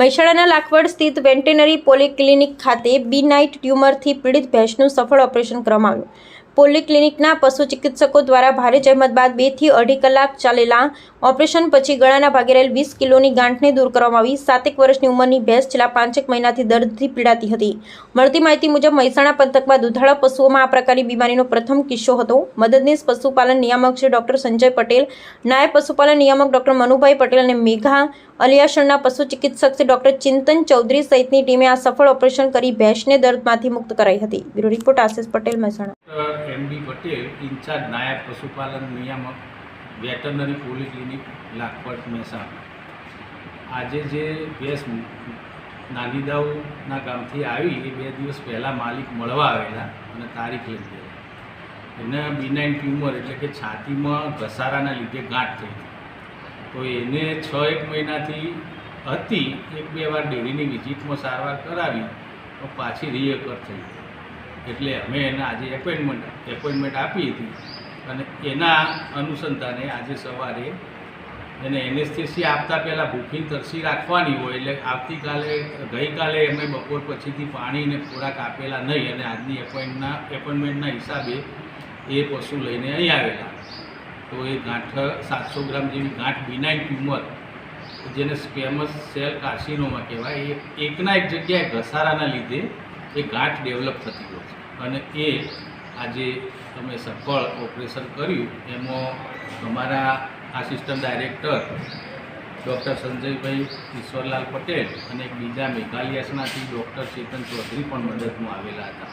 મહેસાણાના લાખવડ સ્થિત વેન્ટેનરી પોલિક્લિનિક ખાતે બી નાઇટ ટ્યુમરથી પીડિત ભેંસનું સફળ ઓપરેશન કરવામાં આવ્યું. પોલિક્લિનિકના પશુ ચિકિત્સકો દ્વારા ભારે જહેમત બાદ બેથી અઢી કલાક ચાલેલા ઓપરેશન પછી ગળાના ભાગે રહેલ વીસ કિલોની ગાંઠને દૂર કરવામાં આવી. સાતેક વર્ષની ઉંમરની ભેંસ છેલ્લા પાંચેક મહિનાથી દર્દથી પીડાતી હતી. મળતી માહિતી મુજબ મહેસાણા પંથકમાં દુધાળા પશુઓમાં આ પ્રકારની બીમારીનો પ્રથમ કિસ્સો હતો. મદદનીશ પશુપાલન નિયામક શ્રી ડોક્ટર સંજય પટેલ, નાયબ પશુપાલન નિયામક ડોક્ટર મનુભાઈ પટેલ અને મેઘા અલિયાસણના પશુ ચિકિત્સક ડોક્ટર ચિંતન ચૌધરી સહિતની ટીમે આ સફળ ઓપરેશન કરી ભેંસને દર્દમાંથી મુક્ત કરાઈ હતી. Bureau report Ashish Patel, Mehsana. Doctor M D Patel, incharge નાયબ પશુપાલન નિયામક, વેટરનરી પોલિક્લિનિક લાખપત, મહેસાણા. આજે જે ભેંસ નાનીદાઉના ગામથી આવી, એ બે દિવસ પહેલાં માલિક મળવા આવેલા અને તારીખ લઈ ગયા એને બિનાઇન ટ્યુમર એટલે કે છાતીમાં ઘસારાના લીધે ગાંઠ થઈ હતી તો એને છ એક મહિનાથી હતી, એક બે વાર ડેરીની વિઝિટમાં સારવાર કરાવી, તો પાછી રિએકર થઈ એટલે અમે એને આજે એપોઇન્ટમેન્ટ એપોઇન્ટમેન્ટ આપી હતી. અને એના અનુસંધાને આજે સવારે એને એનેસ્થેસી આપતા પહેલાં બુકિંગ તરસી રાખવાની હોય, એટલે આવતીકાલે, ગઈકાલે અમે બપોર પછીથી પાણી ને ખોરાક આપેલા નહીં અને આજની એપોઇન્ટના એપોઇન્ટમેન્ટના હિસાબે એ પશુ લઈને અહીં આવેલા. તો એ ગાંઠ, સાતસો ગ્રામ જેવી ગાંઠ બિનાઇન ટ્યુમર જેને સ્પેમસ સેલ કાર્સિનોમાં કહેવાય, એ એકના એક જગ્યાએ ઘસારાના લીધે એ ગાંઠ ડેવલપ થતી હોય છે. અને એ આજે તમે સફળ ઓપરેશન કર્યું, એમાં અમારા assistant director doctor Sanjaybhai Ishwarlal Patel અને બીજા મેઘાલિયાસનાથી ડૉક્ટર ચેતન ચૌધરી પણ મદદમાં આવેલા હતા.